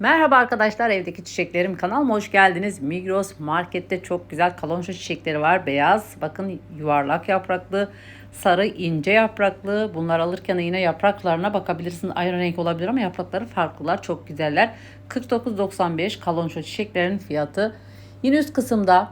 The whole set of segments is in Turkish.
Merhaba arkadaşlar evdeki çiçeklerim kanalıma hoş geldiniz. Migros markette çok güzel kalonşa çiçekleri var. Beyaz bakın yuvarlak yapraklı sarı ince yapraklı. Bunlar alırken yine yapraklarına bakabilirsiniz. Aynı renk olabilir ama yaprakları farklılar. Çok güzeller. 49.95 kalonşa çiçeklerin fiyatı. Yine üst kısımda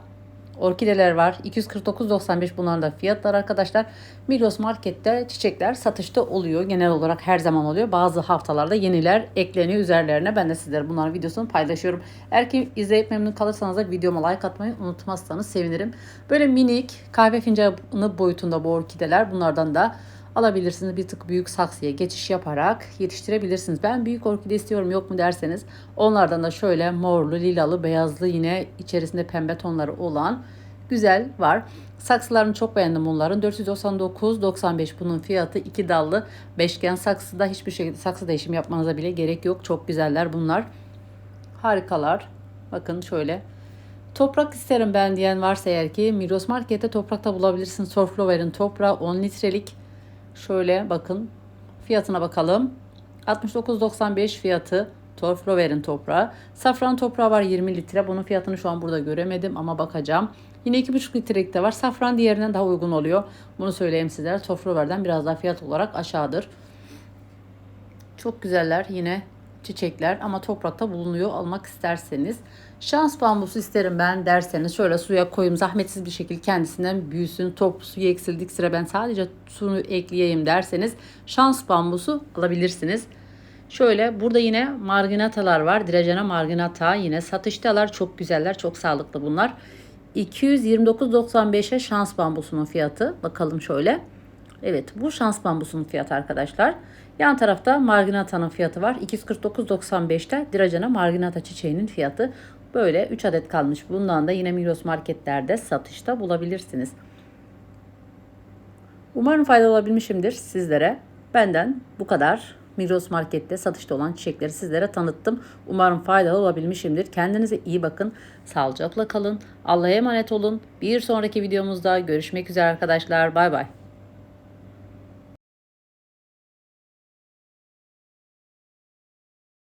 Orkideler var. 249.95 bunların da fiyatlar arkadaşlar. Migros Market'te çiçekler satışta oluyor. Genel olarak her zaman oluyor. Bazı haftalarda yeniler ekleniyor üzerlerine. Ben de sizlere bunların videosunu paylaşıyorum. Eğer ki izleyip memnun kalırsanız da videoma like atmayı unutmazsanız sevinirim. Böyle minik kahve fincanı boyutunda bu orkideler. Bunlardan da alabilirsiniz. Bir tık büyük saksıya geçiş yaparak yetiştirebilirsiniz. Ben büyük orkide istiyorum yok mu derseniz onlardan da şöyle morlu, lilalı, beyazlı yine içerisinde pembe tonları olan güzel var. Saksılarını çok beğendim bunların. 499.95 bunun fiyatı. iki dallı beşgen saksıda hiçbir şekilde saksı değişim yapmanıza bile gerek yok. Çok güzeller bunlar. Harikalar. Bakın şöyle Toprak isterim ben diyen varsa eğer ki Migros Market'te toprakta bulabilirsin. Surflower'ın toprağı 10 litrelik. Şöyle bakın fiyatına bakalım. 69.95 fiyatı Torflower'in toprağı. Safran toprağı var 20 litre. Bunun fiyatını şu an burada göremedim ama bakacağım. Yine 2,5 litrelik de var. Safran diğerinden daha uygun oluyor. Bunu söyleyeyim sizlere. Torflower'den biraz daha fiyat olarak aşağıdır. Çok güzeller yine çiçekler ama toprakta bulunuyor almak isterseniz. Şans bambusu isterim ben derseniz şöyle suya koyayım zahmetsiz bir şekilde kendisinden büyüsün. Top suyu eksildik sıra ben sadece suyunu ekleyeyim derseniz şans bambusu alabilirsiniz. Şöyle burada yine marginatalar var. Direcene marginata yine satıştalar çok güzeller çok sağlıklı bunlar. 229.95'e şans bambusunun fiyatı. Bakalım şöyle. Evet bu şans bambusunun fiyatı arkadaşlar. Yan tarafta marginata'nın fiyatı var. 249.95'te Diracana marginata çiçeğinin fiyatı. Böyle 3 adet kalmış. Bundan da yine Migros marketlerde satışta bulabilirsiniz. Umarım faydalı olabilmişimdir sizlere. Benden bu kadar. Migros markette satışta olan çiçekleri sizlere tanıttım. Umarım faydalı olabilmişimdir. Kendinize iyi bakın. Sağlıcakla kalın. Allah'a emanet olun. Bir sonraki videomuzda görüşmek üzere arkadaşlar. Bay bay.